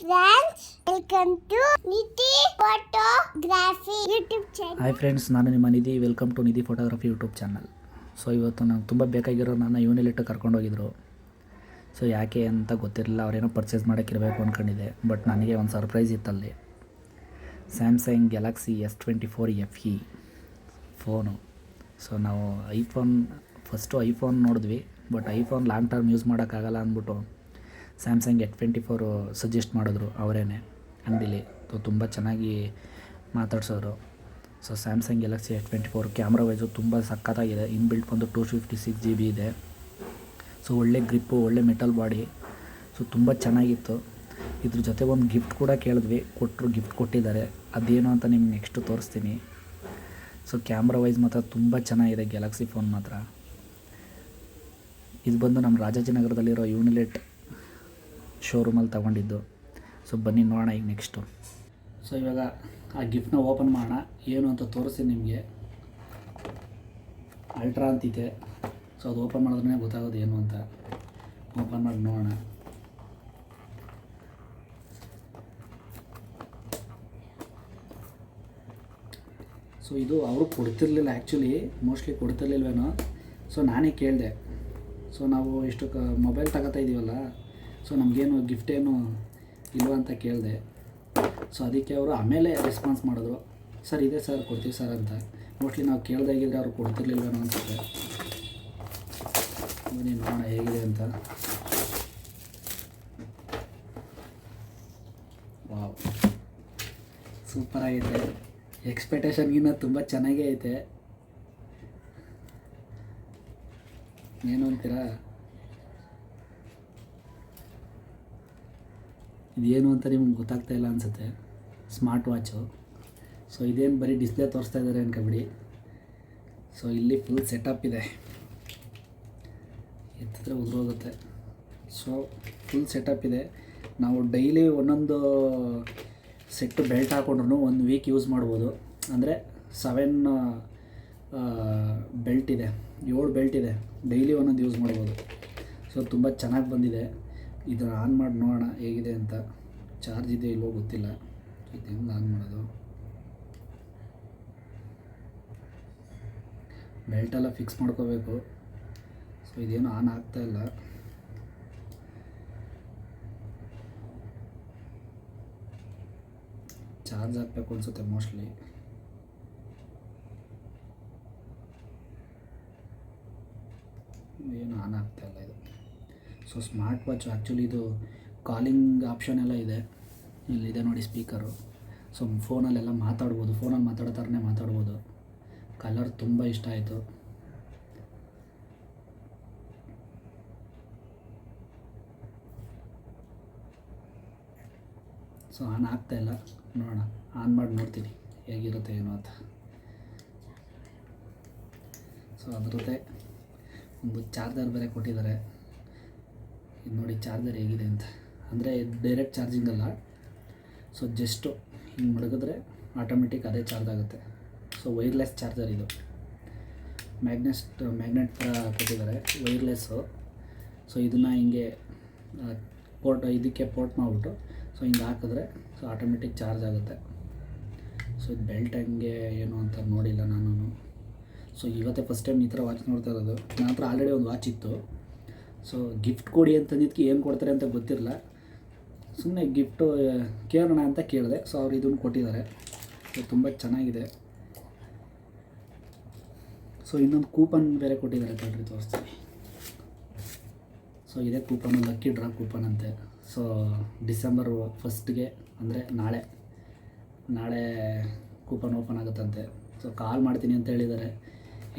Friends welcome to Nidhi YouTube channel hi friends ನಾನು ನಿಮ್ಮ Nidhi. Welcome to Nidhi photography YouTube channel so ಇವತ್ತು ನಂಗೆ ತುಂಬ ಬೇಕಾಗಿರೋ ನನ್ನ ಯೂನಿಲಿಟ್ಟು ಕರ್ಕೊಂಡೋಗಿದ್ರು ಸೊ ಯಾಕೆ ಅಂತ ಗೊತ್ತಿರಲಿಲ್ಲ. ಅವರೇನೋ ಪರ್ಚೇಸ್ ಮಾಡೋಕ್ಕಿರಬೇಕು ಅಂದ್ಕೊಂಡಿದ್ದೆ ಬಟ್ ನನಗೆ ಒಂದು surprise ಇತ್ತಲ್ಲಿ. Samsung Galaxy S twenty four F E phone so ನಾವು ಐಫೋನ್ ಫಸ್ಟು ಐಫೋನ್ ನೋಡಿದ್ವಿ. But iPhone long term use ಮಾಡೋಕ್ಕಾಗಲ್ಲ ಅಂದ್ಬಿಟ್ಟು Samsung S twenty four suggest ಮಾಡಿದ್ರು ಅವರೇನೆ. ಅಂಗಡಿಲಿ ತುಂಬ ಚೆನ್ನಾಗಿ ಮಾತಾಡ್ಸೋರು. So Samsung Galaxy S twenty four camera wise ತುಂಬ ಸಖತ್ತಾಗಿದೆ. ಇನ್ಬಿಲ್ಟ್ ಬಂದು two fifty six G B ಇದೆ. ಸೊ ಒಳ್ಳೆ ಗ್ರಿಪ್ಪು ಒಳ್ಳೆ ಮೆಟಲ್ ಬಾಡಿ ಸೊ ತುಂಬ ಚೆನ್ನಾಗಿತ್ತು. ಇದ್ರ ಜೊತೆ ಒಂದು ಗಿಫ್ಟ್ ಕೂಡ ಕೇಳಿದ್ವಿ. ಕೊಟ್ಟರು ಗಿಫ್ಟ್ ಕೊಟ್ಟಿದ್ದಾರೆ. ಅದೇನು ಅಂತ ನಿಮ್ಗೆ ನೆಕ್ಸ್ಟು ತೋರಿಸ್ತೀನಿ. ಸೊ ಕ್ಯಾಮ್ರಾ ವೈಸ್ ಮಾತ್ರ ತುಂಬ ಚೆನ್ನಾಗಿದೆ ಗ್ಯಾಲಕ್ಸಿ ಫೋನ್ ಮಾತ್ರ. ಇದು ಬಂದು ನಮ್ಮ ರಾಜಾಜಿನಗರದಲ್ಲಿರೋ ಯೂನಿಲೆಟ್ ಶೋರೂಮಲ್ಲಿ ತೊಗೊಂಡಿದ್ದು. ಸೊ ಬನ್ನಿ ನೋಡೋಣ ಈಗ ನೆಕ್ಸ್ಟು ಸೊ ಇವಾಗ ಆ ಗಿಫ್ಟ್ನ ಓಪನ್ ಮಾಡೋಣ. ಏನು ಅಂತ ತೋರಿಸಿ ನಿಮಗೆ. ಅಲ್ಟ್ರಾ ಅಂತಿದೆ. ಸೊ ಅದು ಓಪನ್ ಮಾಡಿದ್ರೆ ಗೊತ್ತಾಗೋದು ಏನು ಅಂತ. ಓಪನ್ ಮಾಡಿ ನೋಡೋಣ. ಸೊ ಇದು ಅವರು ಕೊಡ್ತಿರ್ಲಿಲ್ಲ ಆ್ಯಕ್ಚುಲಿ ಮೋಸ್ಟ್ಲಿ ಕೊಡ್ತಿರ್ಲಿಲ್ವೇನೋ. ಸೊ ನಾನೇ ಕೇಳಿದೆ. ಸೊ ನಾವು ಇಷ್ಟು ಮೊಬೈಲ್ ತಗೋತಾ ಇದ್ದೀವಲ್ಲ ಸೊ ನಮಗೇನು ಗಿಫ್ಟ್ ಏನು ಇಲ್ವ ಅಂತ ಕೇಳಿದೆ. ಸೊ ಅದಕ್ಕೆ ಅವರು ಆಮೇಲೆ ರೆಸ್ಪಾನ್ಸ್ ಮಾಡಿದ್ರು. ಸರ್, ಇದೆ ಸರ್, ಕೊಡ್ತೀವಿ ಸರ್ ಅಂತ. ಮೋಸ್ಟ್ಲಿ ನಾವು ಕೇಳ್ದಾಗಿದ್ರೆ ಅವ್ರು ಕೊಡ್ತಿರ್ಲಿಲ್ವೇನೋ ಅನ್ಸುತ್ತೆ. ಬನ್ನಿ, ನೋಡೋಣ ಹೇಗಿದೆ ಅಂತ. ವಾವ್. ಸೂಪರ್ ಎಕ್ಸ್ಪೆಕ್ಟೇಷನ್ ಎಕ್ಸ್ಪೆಕ್ಟೇಷನ್ಗಿನ್ನ ತುಂಬ ಚೆನ್ನಾಗೇ ಐತೆ. ಏನು ಅಂತೀರಾ ಇದೇನು ಅಂತ ನಿಮ್ಗೆ ಗೊತ್ತಾಗ್ತಾ ಇಲ್ಲ ಅನಿಸುತ್ತೆ. ಸ್ಮಾರ್ಟ್ ವಾಚು ಸೊ ಇದೇನು ಬರೀ ಡಿಸ್ಪ್ಲೇ ತೋರಿಸ್ತಾ ಇದ್ದಾರೆ ಅನ್ಕೊಬಿಡಿ. ಸೊ ಇಲ್ಲಿ ಫುಲ್ ಸೆಟಪ್ ಇದೆ. ಎತ್ತಿದ್ರೆ ಉದುರೋಗುತ್ತೆ. ಸೊ ಫುಲ್ ಸೆಟಪ್ ಇದೆ. ನಾವು ಡೈಲಿ ಒಂದೊಂದು ಸೆಟ್ಟು ಬೆಲ್ಟ್ ಹಾಕೊಂಡ್ರು ಒಂದು ವೀಕ್ ಯೂಸ್ ಮಾಡ್ಬೋದು. ಅಂದರೆ ಸೆವೆನ್ ಬೆಲ್ಟ್ ಇದೆ. ಏಳು ಬೆಲ್ಟ್ ಇದೆ. ಡೈಲಿ ಒಂದೊಂದು ಯೂಸ್ ಮಾಡ್ಬೋದು. ಸೊ ತುಂಬ ಚೆನ್ನಾಗಿ ಬಂದಿದೆ. ಇದನ್ನು ಆನ್ ಮಾಡಿ ನೋಡೋಣ ಹೇಗಿದೆ ಅಂತ ಚಾರ್ಜ್ ಇದೆ ಇಲ್ವೋ ಗೊತ್ತಿಲ್ಲ. ಇದು ಹೆಂಗೆ ಆನ್ ಮಾಡೋದು. ಬೆಲ್ಟೆಲ್ಲ ಫಿಕ್ಸ್ ಮಾಡ್ಕೋಬೇಕು. ಸೊ ಇದೇನು ಆನ್ ಆಗ್ತಾ ಇಲ್ಲ. ಚಾರ್ಜ್ ಹಾಕಬೇಕು ಅನಿಸುತ್ತೆ ಮೋಸ್ಟ್ಲಿ ಏನು ಆನ್ ಆಗ್ತಾ ಇಲ್ಲ ಇದು. ಸೊ ಸ್ಮಾರ್ಟ್ ವಾಚ್ ಆ್ಯಕ್ಚುಲಿ ಇದು ಕಾಲಿಂಗ್ ಆಪ್ಷನ್ ಎಲ್ಲ ಇದೆ. ಇಲ್ಲಿದೆ ನೋಡಿ ಸ್ಪೀಕರು ಸೊ ಫೋನಲ್ಲೆಲ್ಲ ಮಾತಾಡ್ಬೋದು. ಫೋನಲ್ಲಿ ಮಾತಾಡೋ ಥರನೇ ಮಾತಾಡ್ಬೋದು. ಕಲರ್ ತುಂಬ ಇಷ್ಟ ಆಯಿತು. ಸೊ ಆನ್ ಆಗ್ತಾ ಇಲ್ಲ. ನೋಡೋಣ. ಆನ್ ಮಾಡಿ ನೋಡ್ತೀನಿ. ಹೇಗಿರುತ್ತೆ ಏನು ಅಂತ. ಸೊ ಅದ್ರ ಜೊತೆ ಒಂದು ಚಾರ್ಜರ್ ಬೇರೆ ಕೊಟ್ಟಿದ್ದಾರೆ. ಇದು ನೋಡಿ, ಚಾರ್ಜರ್ ಹೇಗಿದೆ ಅಂತ. ಅಂದರೆ ಡೈರೆಕ್ಟ್ ಚಾರ್ಜಿಂಗ್ ಅಲ್ಲ. ಸೊ ಜಸ್ಟು ಹಿಂಗೆ ಮಡಗಿದ್ರೆ ಆಟೋಮೆಟಿಕ್ ಅದೇ ಚಾರ್ಜ್ ಆಗುತ್ತೆ. ಸೊ ವೈರ್ಲೆಸ್ ಚಾರ್ಜರ್ ಇದು. ಮ್ಯಾಗ್ನೆಸ್ಟ್ ಮ್ಯಾಗ್ನೆಟ್ ಥರ ಕೊಟ್ಟಿದ್ದಾರೆ ವೈರ್ಲೆಸ್ಸು ಸೊ ಇದನ್ನು ಹಿಂಗೆ ಪೋರ್ಟ್ ಇದಕ್ಕೆ ಪೋರ್ಟ್ ಮಾಡಿಬಿಟ್ಟು ಸೊ ಹಿಂಗೆ ಹಾಕಿದ್ರೆ ಸೊ ಆಟೋಮೆಟಿಕ್ ಚಾರ್ಜ್ ಆಗುತ್ತೆ. ಸೊ ಇದು ಬೆಲ್ಟ್ ಹಂಗೆ ಏನು ಅಂತ ನೋಡಿಲ್ಲ ನಾನು ಸೊ ಇವತ್ತೇ ಫಸ್ಟ್ ಟೈಮ್ ಈ ಥರ ವಾಚ್ ನೋಡ್ತಾ ಇರೋದು. ನನ್ನ ಹತ್ರ ಆಲ್ರೆಡಿ ಒಂದು ವಾಚ್ ಇತ್ತು. ಸೊ ಗಿಫ್ಟ್ ಕೊಡಿ ಅಂತಂದಿದ್ದಕ್ಕೆ ಏನು ಕೊಡ್ತಾರೆ ಅಂತ ಗೊತ್ತಿರಲ್ಲ. ಸುಮ್ಮನೆ ಗಿಫ್ಟು ಕೇಳೋಣ ಅಂತ ಕೇಳಿದೆ. ಸೊ ಅವ್ರು ಇದನ್ನು ಕೊಟ್ಟಿದ್ದಾರೆ. ಸೊ ತುಂಬ ಚೆನ್ನಾಗಿದೆ. ಸೊ ಇನ್ನೊಂದು ಕೂಪನ್ ಬೇರೆ ಕೊಟ್ಟಿದ್ದಾರೆ ತಡ್ರಿ ತೋರಿಸ್ತೀನಿ. ಸೊ ಇದೇ ಕೂಪನ್ ಲಕ್ಕಿ ಡ್ರಾ ಕೂಪನ್ ಅಂತೆ. ಸೊ ಡಿಸೆಂಬರ್ ಫಸ್ಟ್ಗೆ ಅಂದರೆ ನಾಳೆ ನಾಳೆ ಕೂಪನ್ ಓಪನ್ ಆಗುತ್ತಂತೆ. ಸೊ ಕಾಲ್ ಮಾಡ್ತೀನಿ ಅಂತ ಹೇಳಿದ್ದಾರೆ.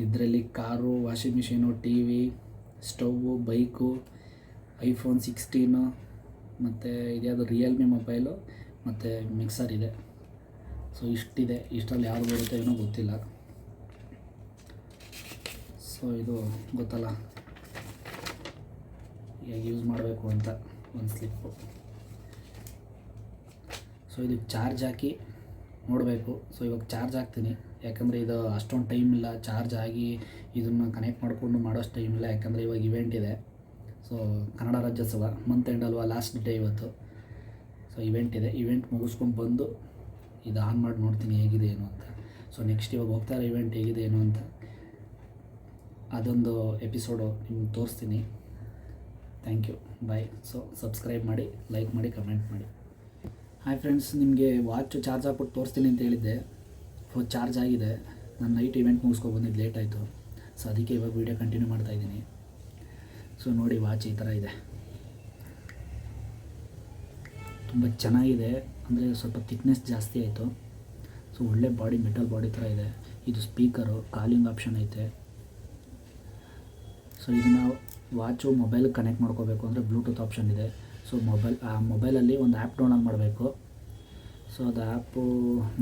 ಇದರಲ್ಲಿ car washing machine T V stove, bike, iPhone sixteen, ಮತ್ತು ಇದ್ಯಾವುದು ರಿಯಲ್ಮಿ ಮೊಬೈಲು ಮತ್ತು ಮಿಕ್ಸರ್ ಇದೆ. ಸೊ ಇಷ್ಟಿದೆ. ಇಷ್ಟರಲ್ಲಿ ಯಾರು ಬರುತ್ತೆ ಏನೋ ಗೊತ್ತಿಲ್ಲ. ಸೊ ಇದು ಗೊತ್ತಲ್ಲ. ಹೇಗೆ ಯೂಸ್ ಮಾಡಬೇಕು ಅಂತ ಒಂದು ಸ್ಲಿಪ್ಪು ಸೊ ಇದಕ್ಕೆ ಚಾರ್ಜ್ ಹಾಕಿ ನೋಡಬೇಕು. ಸೊ ಇವಾಗ ಚಾರ್ಜ್ ಹಾಕ್ತೀನಿ. ಯಾಕಂದರೆ ಇದು ಅಷ್ಟೊಂದು ಟೈಮ್ ಇಲ್ಲ. ಚಾರ್ಜ್ ಆಗಿ ಇದನ್ನು ಕನೆಕ್ಟ್ ಮಾಡಿಕೊಂಡು ಮಾಡೋಷ್ಟು ಟೈಮ್ ಇಲ್ಲ. ಯಾಕಂದರೆ ಇವಾಗ ಇವೆಂಟ್ ಇದೆ. So Kannada Rajyotsava month end ಅಲ್ವಾ? ಲಾಸ್ಟ್ ಡೇ ಇವತ್ತು. ಸೊ ಇವೆಂಟ್ ಇದೆ. ಇವೆಂಟ್ ಮುಗಿಸ್ಕೊಂಡು ಬಂದು ಇದು ಆನ್ ಮಾಡಿ ನೋಡ್ತೀನಿ ಹೇಗಿದೆ ಏನು ಅಂತ. ಸೊ ನೆಕ್ಸ್ಟ್ ಇವಾಗ ಹೋಗ್ತಾ ಇರೋ ಇವೆಂಟ್ ಹೇಗಿದೆ ಏನು ಅಂತ. ಅದೊಂದು ಎಪಿಸೋಡು ನಿಮ್ಗೆ ತೋರಿಸ್ತೀನಿ. Thank you bye so subscribe ಮಾಡಿ ಲೈಕ್ ಮಾಡಿ ಕಮೆಂಟ್ ಮಾಡಿ. ಹಾಯ್ ಫ್ರೆಂಡ್ಸ್ ನಿಮಗೆ ವಾಚು ಚಾರ್ಜ್ ಹಾಕ್ಬಿಟ್ಟು ತೋರಿಸ್ತೀನಿ ಅಂತ ಹೇಳಿದ್ದೆ. ಫೋನ್ ಚಾರ್ಜ್ ಆಗಿದೆ. ನಾನು ನೈಟ್ ಇವೆಂಟ್ ಮುಗಿಸ್ಕೊಂಡು ಬಂದಿದ್ದು ಲೇಟ್ ಆಯಿತು. ಸೊ ಅದಕ್ಕೆ ಇವಾಗ ವೀಡಿಯೋ ಕಂಟಿನ್ಯೂ ಮಾಡ್ತಾಯಿದ್ದೀನಿ ಸೊ ನೋಡಿ ವಾಚ್ ಈ ಥರ ಇದೆ. ತುಂಬ ಚೆನ್ನಾಗಿದೆ. ಅಂದರೆ ಸ್ವಲ್ಪ ತಿಕ್ನೆಸ್ ಜಾಸ್ತಿ ಆಯಿತು. ಸೊ ಒಳ್ಳೆ ಬಾಡಿ ಮೆಟಲ್ ಬಾಡಿ ಥರ ಇದೆ. ಇದು ಸ್ಪೀಕರು ಕಾಲಿಂಗ್ ಆಪ್ಷನ್ ಐತೆ. ಸೊ ಇದನ್ನು ವಾಚು ಮೊಬೈಲ್ ಕನೆಕ್ಟ್ ಮಾಡ್ಕೋಬೇಕು. ಅಂದರೆ ಬ್ಲೂಟೂತ್ ಆಪ್ಷನ್ ಇದೆ. ಸೊ ಮೊಬೈಲ್ ಆ ಮೊಬೈಲಲ್ಲಿ ಒಂದು ಆ್ಯಪ್ ಡೌನ್ಲೋಡ್ ಮಾಡಬೇಕು. ಸೊ ಅದು ಆ್ಯಪು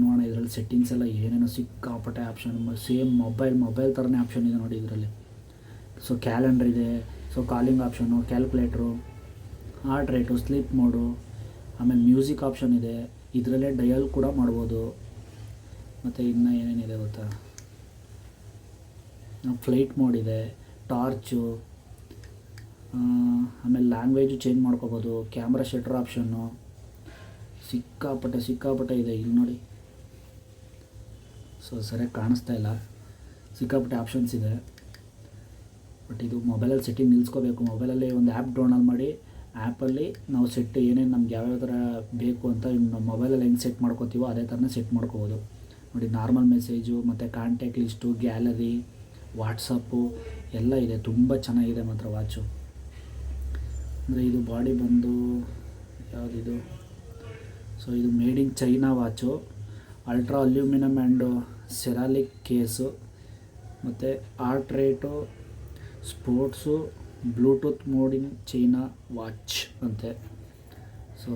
ನೋಡೋಣ, ಇದರಲ್ಲಿ ಸೆಟ್ಟಿಂಗ್ಸ್ ಎಲ್ಲ ಏನೇನೋ ಸಿಕ್ಕಾಪಟ್ಟೆ ಆಪ್ಷನ್ ಸೇಮ್ ಮೊಬೈಲ್ ಮೊಬೈಲ್ ಥರನೇ ಆಪ್ಷನ್ ಇದೆ ನೋಡಿ ಇದರಲ್ಲಿ. ಸೊ ಕ್ಯಾಲೆಂಡರ್ ಇದೆ so calling option calculator heart rate sleep mode ಆಮೇಲೆ ಮ್ಯೂಸಿಕ್ ಆಪ್ಷನ್ ಇದೆ. ಇದರಲ್ಲೇ ಡಯಲ್ ಕೂಡ ಮಾಡ್ಬೋದು. ಮತ್ತು ಇನ್ನೂ ಏನೇನಿದೆ ಗೊತ್ತಾ? ಫ್ಲೈಟ್ ಮೋಡ್ ಇದೆ ಟಾರ್ಚು ಆಮೇಲೆ ಲ್ಯಾಂಗ್ವೇಜು ಚೇಂಜ್ ಮಾಡ್ಕೋಬೋದು ಕ್ಯಾಮ್ರಾ ಶಟರ್ ಆಪ್ಷನ್ನು ಸಿಕ್ಕಾಪಟ್ಟೆ ಸಿಕ್ಕಾಪಟ್ಟೆ ಇದೆ ಇಲ್ಲಿ ನೋಡಿ. ಸೊ ಸರಿಯಾಗಿ ಕಾಣಿಸ್ತಾ ಇಲ್ಲ. ಸಿಕ್ಕಾಪಟ್ಟೆ ಆಪ್ಷನ್ಸ್ ಇದೆ. ಬಟ್ ಇದು ಮೊಬೈಲಲ್ಲಿ ಸೆಟ್ಟಿಂಗ್ ನಿಲ್ಸ್ಕೋಬೇಕು. ಮೊಬೈಲಲ್ಲಿ ಒಂದು ಆ್ಯಪ್ ಡೌನ್ಲೋಡ್ ಮಾಡಿ ಆ್ಯಪಲ್ಲಿ ನಾವು ಸೆಟ್ ಏನೇನು ನಮ್ಗೆ ಯಾವ್ಯಾವ ಥರ ಬೇಕು ಅಂತ ಇನ್ನು ಮೊಬೈಲಲ್ಲಿ ಹೆಂಗೆ ಸೆಟ್ ಮಾಡ್ಕೋತೀವೋ ಅದೇ ಥರನೇ ಸೆಟ್ ಮಾಡ್ಕೋಬೋದು. ನೋಡಿ ನಾರ್ಮಲ್ ಮೆಸೇಜು ಮತ್ತು ಕಾಂಟ್ಯಾಕ್ಟ್ ಲಿಸ್ಟು ಗ್ಯಾಲರಿ ವಾಟ್ಸಪ್ಪು ಎಲ್ಲ ಇದೆ. ತುಂಬ ಚೆನ್ನಾಗಿದೆ ಮಾತ್ರ ವಾಚು ಅಂದರೆ ಇದು ಬಾಡಿ ಬಂದು ಯಾವುದಿದು? ಸೊ ಇದು made in China watch ultra aluminium and ceramic case ಮತ್ತು heart rate sports Bluetooth made in China watch ಅಂತೆ. ಸೊ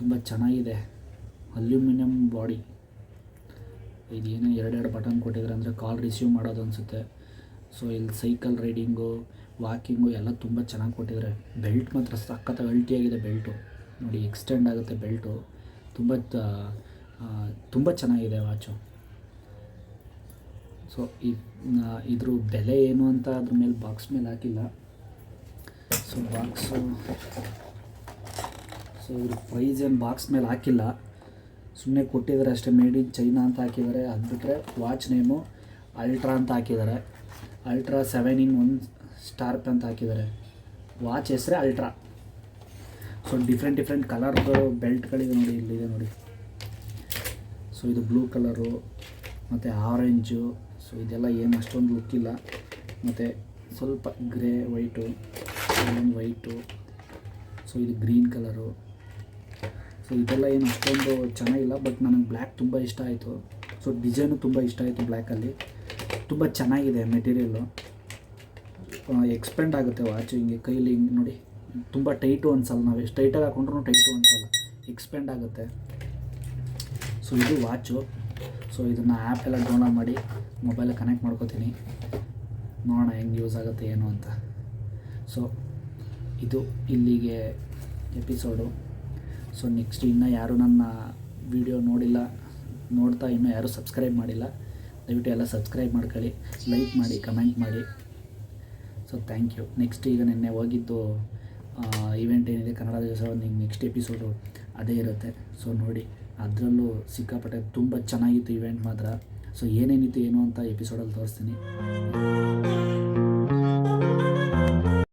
ತುಂಬ ಚೆನ್ನಾಗಿದೆ. ಅಲ್ಯೂಮಿನಿಯಮ್ ಬಾಡಿ ಇದು ಏನೋ ಎರಡೆರಡು ಬಟನ್ ಕೊಟ್ಟಿದ್ದಾರೆ ಅಂದರೆ ಕಾಲ್ ರಿಸೀವ್ ಮಾಡೋದು ಅನಿಸುತ್ತೆ. ಸೊ ಇಲ್ಲಿ ಸೈಕಲ್ ರೈಡಿಂಗು ವಾಕಿಂಗು ಎಲ್ಲ ತುಂಬ ಚೆನ್ನಾಗಿ ಕೊಟ್ಟಿದ್ದಾರೆ ಬೆಲ್ಟ್ ಮಾತ್ರ ಸಖತ್ತಾಗಿ ಅಲ್ಟಿಯಾಗಿದೆ ಬೆಲ್ಟು ನೋಡಿ ಎಕ್ಸ್ಟೆಂಡ್ ಆಗುತ್ತೆ ಬೆಲ್ಟು ತುಂಬ ತುಂಬ ಚೆನ್ನಾಗಿದೆ ವಾಚು ಸೊ ಇದ್ರ ಬೆಲೆ ಏನು ಅಂತ ಅದ್ರ ಮೇಲೆ ಬಾಕ್ಸ್ ಮೇಲೆ ಹಾಕಿಲ್ಲ. ಸೊ ಬಾಕ್ಸು ಸೊ ಇದ್ರ ಪ್ರೈಸ್ ಏನು ಬಾಕ್ಸ್ ಮೇಲೆ ಹಾಕಿಲ್ಲ. ಸುಮ್ಮನೆ ಕೊಟ್ಟಿದ್ದಾರೆ ಅಷ್ಟೇ ಮೇಡ್ ಇನ್ ಚೈನಾ ಅಂತ ಹಾಕಿದ್ದಾರೆ ಅದು ಬಿಟ್ಟರೆ ವಾಚ್ ನೇಮು ಅಲ್ಟ್ರಾ ಅಂತ ಹಾಕಿದ್ದಾರೆ ultra seven in one strap ಅಂತ ಹಾಕಿದ್ದಾರೆ. ವಾಚ್ ಹೆಸರೇ ಅಲ್ಟ್ರಾ. ಸೊ ಡಿಫ್ರೆಂಟ್ ಡಿಫ್ರೆಂಟ್ ಕಲರ್ದು ಬೆಲ್ಟ್ಗಳಿದೆ ನೋಡಿ, ಇಲ್ಲಿದೆ ನೋಡಿ. ಸೊ ಇದು ಬ್ಲೂ ಕಲರು ಮತ್ತು ಆರೆಂಜು ಸೊ ಇದೆಲ್ಲ ಏನು ಅಷ್ಟೊಂದು ಲುಕ್ ಇಲ್ಲ. ಮತ್ತು ಸ್ವಲ್ಪ ಗ್ರೇ ವೈಟು ವೈಟು ಸೊ ಇದು ಗ್ರೀನ್ ಕಲರು ಸೊ ಇದೆಲ್ಲ ಏನು ಅಷ್ಟೊಂದು ಚೆನ್ನಾಗಿಲ್ಲ ಬಟ್ ನನಗೆ ಬ್ಲ್ಯಾಕ್ ತುಂಬ ಇಷ್ಟ ಆಯಿತು. ಸೊ ಡಿಸೈನು ತುಂಬ ಇಷ್ಟ ಆಯಿತು ಬ್ಲ್ಯಾಕಲ್ಲಿ ತುಂಬ ಚೆನ್ನಾಗಿದೆ ಮೆಟೀರಿಯಲ್ಲು ಎಕ್ಸ್ಪೆಂಡ್ ಆಗುತ್ತೆ ವಾಚು ಹಿಂಗೆ ಕೈಲಿ ಹಿಂಗೆ ನೋಡಿ. ತುಂಬ ಟೈಟು ಅನ್ಸಲ್ಲ ನಾವು ಎಷ್ಟು ಟೈಟಾಗಿ ಹಾಕೊಂಡ್ರೂ ಟೈಟು ಅನ್ಸಲ್ಲ ಎಕ್ಸ್ಪೆಂಡ್ ಆಗುತ್ತೆ. ಸೊ ಇದು ವಾಚು ಸೊ ಇದನ್ನು ಆ್ಯಪ್ ಎಲ್ಲ ಡೌನ್ಲೋಡ್ ಮಾಡಿ ಮೊಬೈಲಿಗೆ ಕನೆಕ್ಟ್ ಮಾಡ್ಕೋತೀನಿ. ನೋಡೋಣ ಹೆಂಗೆ ಯೂಸ್ ಆಗುತ್ತೆ, ಏನು ಅಂತ. ಸೊ ಇದು ಇಲ್ಲಿಗೆ ಎಪಿಸೋಡು ಸೊ ನೆಕ್ಸ್ಟ್ ಇನ್ನೂ ಯಾರು ನನ್ನ ವಿಡಿಯೋ ನೋಡಿಲ್ಲ, ನೋಡ್ತಾ ಇನ್ನೂ ಯಾರೂ ಸಬ್ಸ್ಕ್ರೈಬ್ ಮಾಡಿಲ್ಲ, ದಯವಿಟ್ಟು ಎಲ್ಲ ಸಬ್ಸ್ಕ್ರೈಬ್ ಮಾಡ್ಕೊಳ್ಳಿ ಲೈಕ್ ಮಾಡಿ ಕಮೆಂಟ್ ಮಾಡಿ. ಸೊ ಥ್ಯಾಂಕ್ ಯು ನೆಕ್ಸ್ಟ್ ಈಗ ನಿನ್ನೆ ಹೋಗಿದ್ದು ಇವೆಂಟ್ ಏನಿದೆ, ಕನ್ನಡ ದಿವಸ ನೆಕ್ಸ್ಟ್ ಎಪಿಸೋಡು ಅದೇ ಇರುತ್ತೆ. ಸೊ ನೋಡಿ, ಅದರಲ್ಲೂ ಸಿಕ್ಕಾಪಟ್ಟೆ ತುಂಬ ಚೆನ್ನಾಗಿತ್ತು ಇವೆಂಟ್ ಮಾತ್ರ. ಸೊ ಏನೇನಿತ್ತು, ಏನು ಅಂತ ಎಪಿಸೋಡಲ್ಲಿ ತೋರಿಸ್ತೀನಿ.